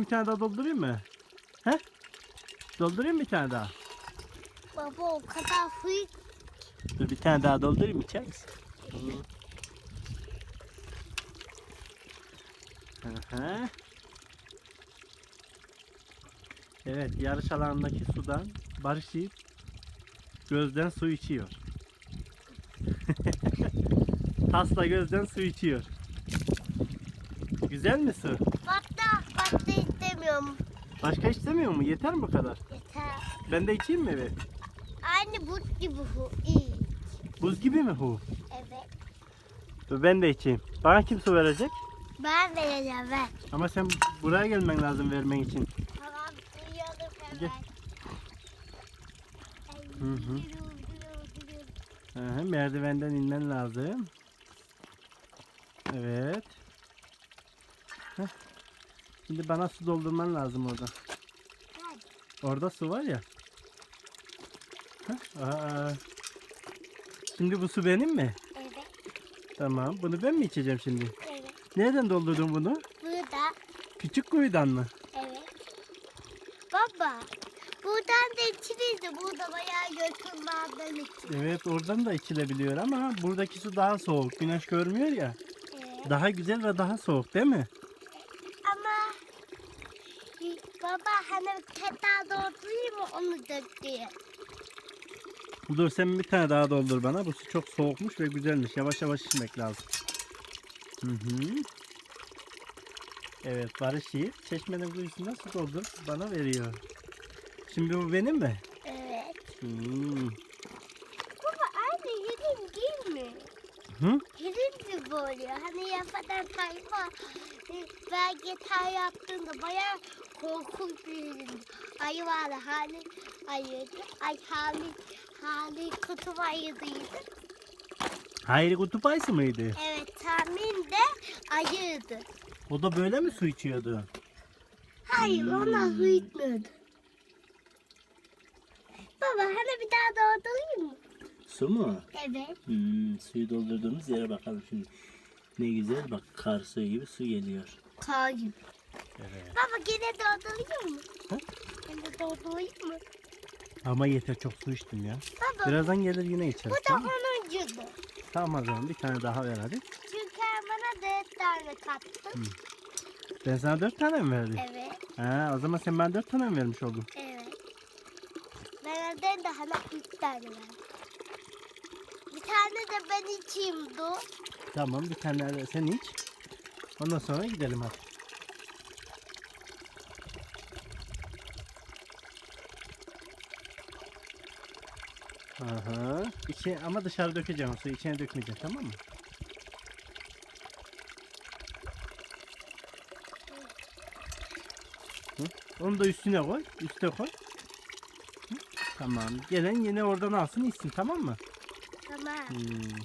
Bir tane daha doldurayım mı? He? Doldurayım mı bir tane daha? Baba o kadar fıyık. Dur bir tane daha doldurayım içer misin? Hı. Evet yarış alanındaki sudan Barış Yiğit gözden su içiyor. Tasla gözden su içiyor. Güzel mi su? Hatta istemiyorum. Başka istemiyor mu? Yeter mi bu kadar? Yeter. Ben de içeyim mi evet? Aynı buz gibi bu. İyi. Buz gibi mi hu? Evet. Dur ben de içeyim. Bana kim su verecek? Ben vereceğim ben. Ama sen buraya gelmen lazım vermen için. Tamam Gel. hemen. Hı hı. Hı hı, merdivenden inmen lazım. Evet. Heh. Şimdi bana su doldurman lazım orada. Orada su var ya. Aa. Şimdi bu su benim mi? Evet. Tamam. Bunu ben mi içeceğim şimdi? Evet. Nereden doldurdun bunu? Burada. Küçük kuyudan mı? Evet. Baba. Buradan da içilirdi. Burada bayağı götürmeden içilir. Evet oradan da içilebiliyor ama buradaki su daha soğuk. Güneş görmüyor ya. Evet. Daha güzel ve daha soğuk değil mi? Baba hani ketal doldurayım mı onu döktüğü. Dur sen bir tane daha doldur bana. Bu su çok soğukmuş ve güzelmiş. Yavaş yavaş içmek lazım. Hı hı. Evet Barış Yiğit çeşmenin kuyusundan su doldur bana veriyor. Şimdi bu benim mi? Evet. Hmm. Baba aynı yedim değil mi? Hı? Yedim gibi oluyor. Hani yapadan sayfa e, ben gitar yaptığımda bayağı korkunç bir yedim. Ayı vardı hani ayıydı. Ay hali hali kutu ayıydı. Hayri kutup ayısı mıydı? Evet tahmin de ayıydı. O da böyle mi su içiyordu? Hayır ona su içmiyordu. Baba hani bir daha doldurayım mı? Su mu? Evet. Hmm, suyu doldurduğumuz yere bakalım şimdi. Ne güzel bak kar suyu gibi su geliyor. Kar gibi. Evet. Baba gene doldurayım mı? Hı? Gene doldurayım mı? Ama yeter çok su içtim ya. Baba Birazdan gelir yine içeriz. bu da Tamam, onuncudu. tamam o zaman bir tane daha ver hadi. Çünkü bana dört tane kattı. Ben sana dört tane mi verdim? Evet. Ha, o zaman sen bana dört tane mi vermiş oldun? Evet. Ben ondan da hala üç tane verdim. Tane de ben içeyim dur. Tamam bir tane de sen iç. Ondan sonra gidelim hadi. Aha. İçi, ama dışarı dökeceğim suyu içine dökmeyeceğim tamam mı? Onu da üstüne koy. Üste koy. Tamam. Gelen yine oradan alsın içsin tamam mı? Tamam. Hmm.